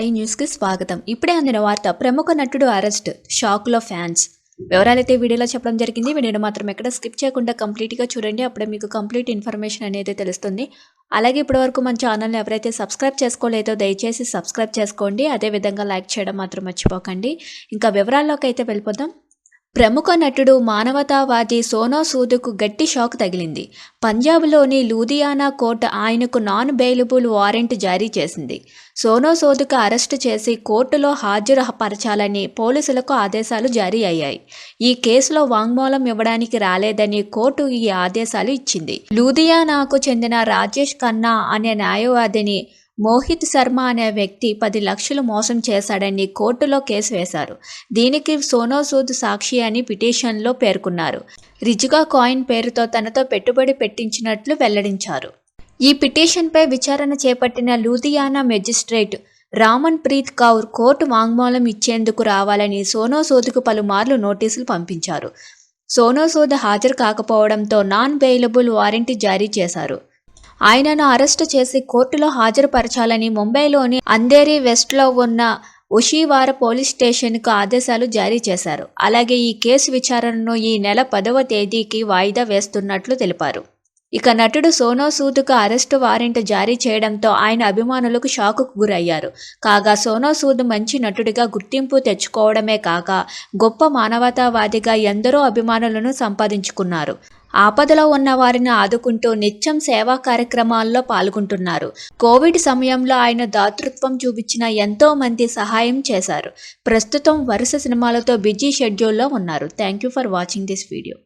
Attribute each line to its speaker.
Speaker 1: సాయి న్యూస్కి స్వాగతం. ఇప్పుడే అందిన వార్త ప్రముఖ నటుడు అరెస్ట్ షాక్లో ఫ్యాన్స్. వివరాలైతే వీడియోలో చెప్పడం జరిగింది. వీడియోని మాత్రం ఎక్కడ స్కిప్ చేయకుండా కంప్లీట్గా చూడండి. అప్పుడే మీకు కంప్లీట్ ఇన్ఫర్మేషన్ అనేది తెలుస్తుంది. అలాగే ఇప్పటివరకు మన ఛానల్ని ఎవరైతే సబ్స్క్రైబ్ చేసుకోలేదో దయచేసి సబ్స్క్రైబ్ చేసుకోండి. అదేవిధంగా లైక్ చేయడం మాత్రం మర్చిపోకండి. ఇంకా వివరాల్లోకి అయితే వెళ్ళిపోదాం. ప్రముఖ నటుడు మానవతావాది సోనో సూద్కు గట్టి షాక్ తగిలింది. పంజాబ్లోని లూధియానా కోర్టు ఆయనకు నాన్ బెయిలబుల్ వారెంట్ జారీ చేసింది. సోనో సూద్కు అరెస్టు చేసి కోర్టులో హాజరు పరచాలని పోలీసులకు ఆదేశాలు జారీ అయ్యాయి. ఈ కేసులో వాంగ్మూలం ఇవ్వడానికి రాలేదని కోర్టు ఈ ఆదేశాలు ఇచ్చింది. లూధియానాకు చెందిన రాజేష్ ఖన్నా అనే న్యాయవాదిని మోహిత్ శర్మ అనే వ్యక్తి పది లక్షలు మోసం చేశాడని కోర్టులో కేసు వేశారు. దీనికి సోనోసూద్ సాక్షి అని పిటిషన్లో పేర్కొన్నారు. రిజుగా కాయిన్ పేరుతో తనతో పెట్టుబడి పెట్టించినట్లు వెల్లడించారు. ఈ పిటిషన్పై విచారణ చేపట్టిన లూధియానా మెజిస్ట్రేట్ రామన్ ప్రీత్ కౌర్ కోర్టు వాంగ్మూలం ఇచ్చేందుకు రావాలని సోనోసూద్కు పలుమార్లు నోటీసులు పంపించారు. సోనోసూద్ హాజరు కాకపోవడంతో నాన్ బెయిలబుల్ వారెంట్ జారీ చేశారు. ఆయనను అరెస్టు చేసి కోర్టులో హాజరుపరచాలని ముంబైలోని అంధేరి వెస్ట్లో ఉన్న ఉషీవార పోలీస్ స్టేషన్కు ఆదేశాలు జారీ చేశారు. అలాగే ఈ కేసు విచారణను ఈ నెల పదవ తేదీకి వాయిదా వేస్తున్నట్లు తెలిపారు. ఇక నటుడు సోనో సూద్కు అరెస్టు వారెంట్ జారీ చేయడంతో ఆయన అభిమానులకు షాకుకు గురయ్యారు. కాగా సోనో సూద్ మంచి నటుడిగా గుర్తింపు తెచ్చుకోవడమే కాక గొప్ప మానవతావాదిగా ఎందరో అభిమానులను సంపాదించుకున్నారు. ఆపదలో ఉన్న వారిని ఆదుకుంటూ నిత్యం సేవా కార్యక్రమాల్లో పాల్గొంటున్నారు. కోవిడ్ సమయంలో ఆయన దాతృత్వం చూపించిన ఎంతో మంది సహాయం చేశారు. ప్రస్తుతం వరుస సినిమాలతో బిజీ షెడ్యూల్లో ఉన్నారు. Thank you for watching this video.